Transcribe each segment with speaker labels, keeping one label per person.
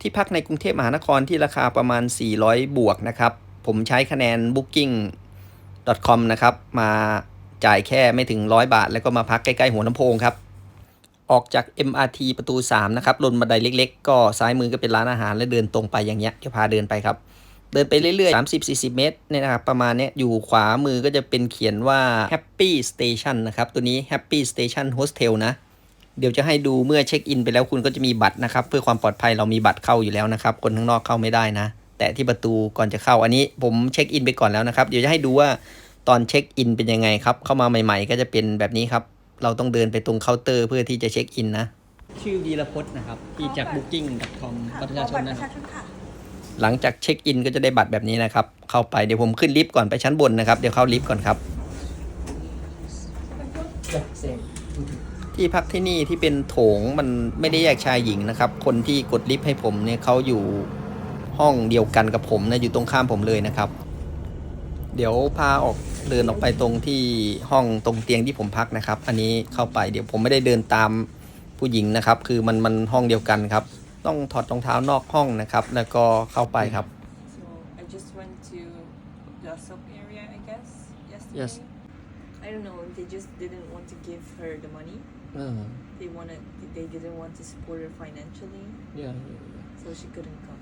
Speaker 1: ที่พักในกรุงเทพมหานครที่ราคาประมาณ 400 บวกนะครับ ผมใช้คะแนน booking.com นะครับ มาจ่ายแค่ไม่ถึง 100 บาท แล้วก็มาพักใกล้ๆหัวลำโพงครับ ออกจาก MRT ประตู 3 นะครับลงบันไดเล็กๆ ก็ซ้ายมือก็เป็นร้านอาหาร แล้วเดินตรงไปอย่างเงี้ยจะพาเดินไปครับ เดินไปเรื่อยๆ 30-40 เมตรเนี่ยนะครับประมาณเนี้ยอยู่ขวามือก็จะเป็นเขียนว่า Happy Station นะครับ ตัวนี้ Happy Station Hostel นะ เดี๋ยวจะให้ดูเมื่อเช็คอินไปแล้วคุณก็จะมีบัตรนะครับ เพื่อความปลอดภัยเรามีบัตรเข้าอยู่แล้วนะครับ คนข้างนอกเข้าไม่ได้นะ แต่ที่ประตูก่อนจะเข้าอันนี้ผมเช็คอินไปก่อนแล้วนะครับ เดี๋ยวจะให้ดูว่าตอนเช็คอินเป็นยังไงครับ เข้ามาใหม่ๆ ก็จะเป็นแบบนี้ครับ เราต้องเดินไปตรงเคาน์เตอร์เพื่อที่จะเช็คอินนะ ชื่อวีรพจน์นะครับที่จาก booking.com บัตรประชาชนนะครับ
Speaker 2: ค่ะ
Speaker 1: หลังจากเช็คอินก็จะได้บัตรแบบนี้นะครับ เข้าไปเดี๋ยวผมขึ้นลิฟต์ก่อนไปชั้นบนนะครับ เดี๋ยวเข้าลิฟต์ก่อนครับ ที่พักที่นี่ที่เป็นโถงมันไม่ได้แยกชายหญิงนะครับ คนที่กดลิฟต์ให้ผมเนี่ยเขาอยู่ห้องเดียวกันกับผมนะอยู่ตรงข้ามผมเลยนะครับ เดี๋ยวพาออกเดินออกไปตรงที่ห้องตรงเตียงที่ผมพักนะครับ อันนี้เข้าไปเดี๋ยวผมไม่ได้เดินตามผู้หญิงนะครับ คือมันมันห้องเดียวกันครับ ต้องถอดรองเท้านอกห้องนะครับ แล้วก็เข้าไปครับ
Speaker 2: so I just went to the soap area I guess yesterday
Speaker 1: Yes.
Speaker 2: I don't know they just didn't want to give her the money they wanted they didn't want to support her financially so she couldn't come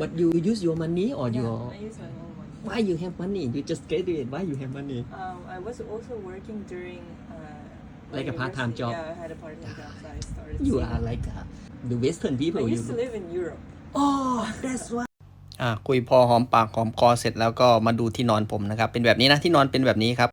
Speaker 1: But you use your money or
Speaker 2: yeah,
Speaker 1: your
Speaker 2: I use my own money
Speaker 1: why you have money you just graduate why you have money
Speaker 2: um, I was also working during uh, my
Speaker 1: Like a part-time
Speaker 2: university.
Speaker 1: job?
Speaker 2: yeah I had a part-time job so I started
Speaker 1: you
Speaker 2: saving.
Speaker 1: are like uh, the western
Speaker 2: I
Speaker 1: people you
Speaker 2: used to live in Europe
Speaker 1: oh that's why อ่าคุยพอหอมปากหอมคอเสร็จแล้วก็มาดูที่นอนผมนะครับ เป็นแบบนี้นะที่นอนเป็นแบบนี้ครับ